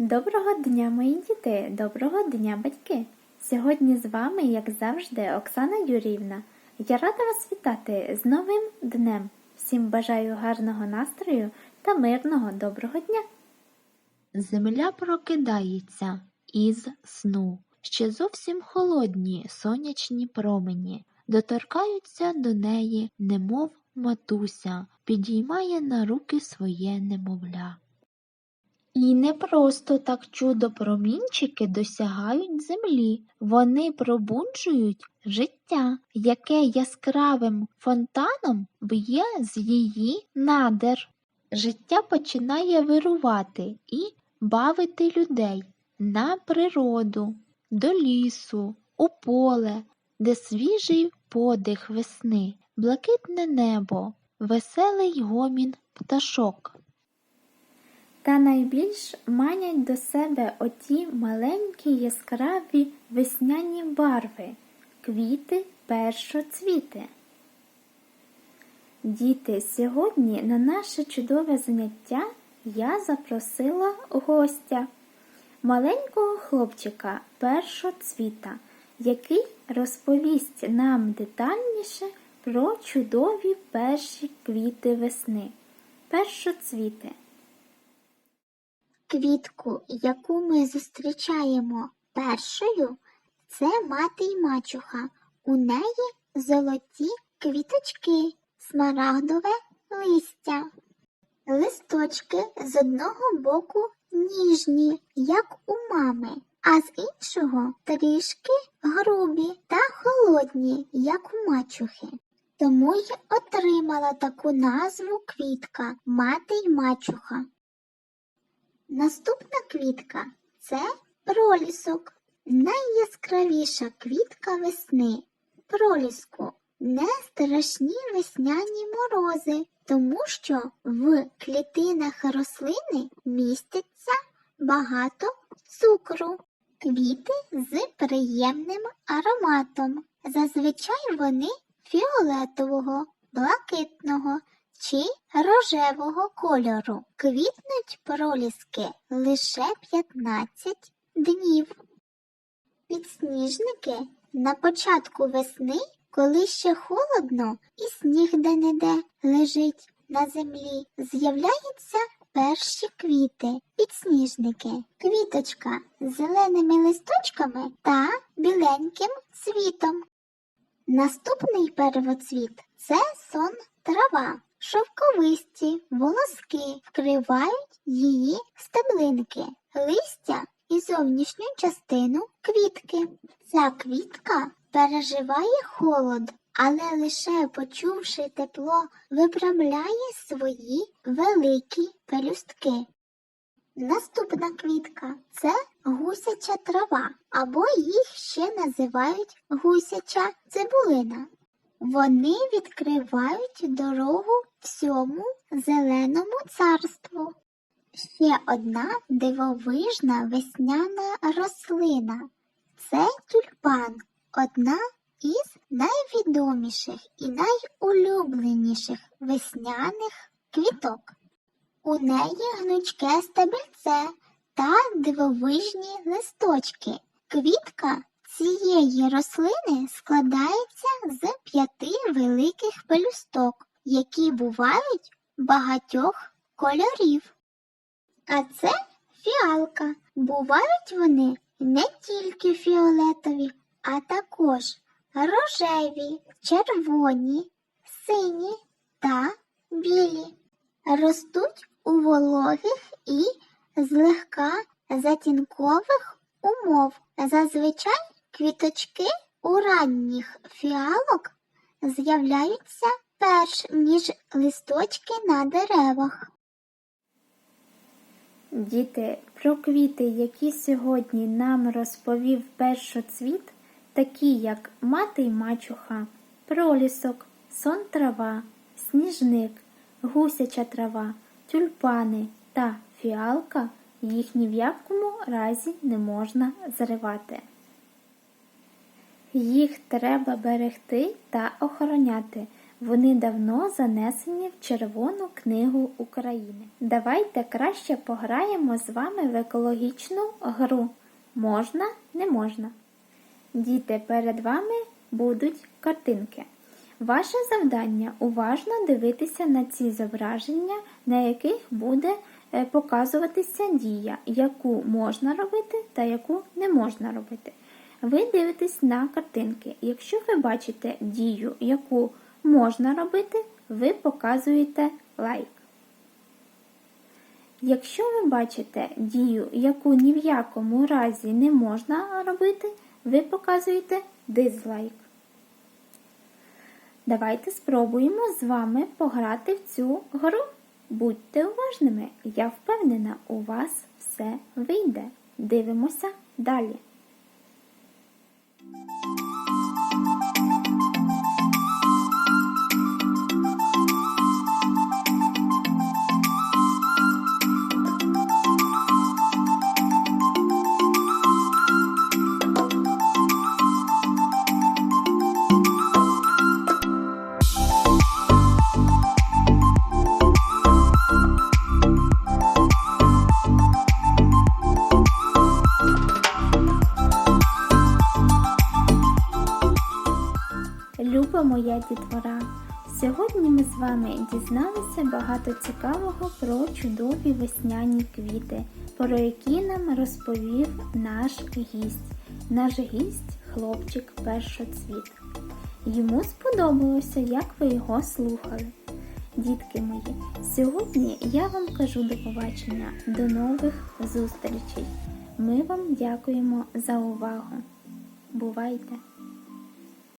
Доброго дня, мої діти! Доброго дня, батьки! Сьогодні з вами, як завжди, Оксана Юрівна. Я рада вас вітати з новим днем. Всім бажаю гарного настрою та мирного доброго дня! Земля прокидається із сну. Ще зовсім холодні сонячні промені доторкаються до неї, немов матуся, підіймає на руки своє немовля. І не просто так чудо промінчики досягають землі, вони пробуджують життя, яке яскравим фонтаном б'є з її надер. Життя починає вирувати і бавити людей на природу, до лісу, у поле, де свіжий подих весни, блакитне небо, веселий гомін пташок. Та найбільш манять до себе оті маленькі яскраві весняні барви, квіти першоцвіти. Діти, сьогодні на наше чудове заняття я запросила гостя, маленького хлопчика першоцвіта, який розповість нам детальніше про чудові перші квіти весни. Першоцвіти. Квітку, яку ми зустрічаємо першою, це мати й мачуха. У неї золоті квіточки, смарагдове листя. Листочки з одного боку ніжні, як у мами, а з іншого трішки грубі та холодні, як у мачухи. Тому й отримала таку назву квітка мати й мачуха. Наступна квітка це пролісок, найяскравіша квітка весни. Проліску не страшні весняні морози, тому що в клітинах рослини міститься багато цукру. Квіти з приємним ароматом. Зазвичай вони фіолетового, блакитного чи рожевого кольору. Квітнуть проліски лише 15 днів. Підсніжники на початку весни, коли ще холодно і сніг де-не-де лежить на землі, з'являються перші квіти, підсніжники, квіточка з зеленими листочками та біленьким цвітом. Наступний первоцвіт це сон трава. Шовковисті волоски вкривають її стеблинки, листя і зовнішню частину квітки. Ця квітка переживає холод, але лише почувши тепло, виправляє свої великі пелюстки. Наступна квітка це гусяча трава, або їх ще називають гусяча цибулина. Вони відкривають дорогу всьому зеленому царству. Ще одна дивовижна весняна рослина це тюльпан, одна із найвідоміших і найулюбленіших весняних квіток. У неї гнучке стебельце та дивовижні листочки. Квітка цієї рослини складається з п'яти великих пелюсток, які бувають багатьох кольорів. А це фіалка. Бувають вони не тільки фіолетові, а також рожеві, червоні, сині та білі. Ростуть у вологих і злегка затінкових умов. Зазвичай квіточки у ранніх фіалок з'являються перш ніж листочки на деревах. Діти, про квіти, які сьогодні нам розповів першоцвіт, такі як мати й мачуха, пролісок, сон трава, сніжник, гусяча трава, тюльпани та фіалка, їх ні в якому разі не можна зривати. Їх треба берегти та охороняти, Вони давно занесені в Червону книгу України. Давайте краще пограємо з вами в екологічну гру. Можна, не можна. Діти, перед вами будуть картинки. Ваше завдання уважно дивитися на ці зображення, на яких буде е, показуватися дія, яку можна робити та яку не можна робити. Ви дивитесь на картинки. Якщо ви бачите дію, яку можна робити, ви показуєте лайк. Якщо ви бачите дію, яку ні в якому разі не можна робити, ви показуєте дизлайк. Давайте спробуємо з вами пограти в цю гру. Будьте уважними, я впевнена, у вас все вийде. Дивимося далі. Моя дітвора, сьогодні ми з вами дізналися багато цікавого про чудові весняні квіти, про які нам розповів наш гість. Наш гість хлопчик першоцвіт. Йому сподобалося, як ви його слухали. Дітки мої, сьогодні я вам кажу до побачення, до нових зустрічей. Ми вам дякуємо за увагу. Бувайте!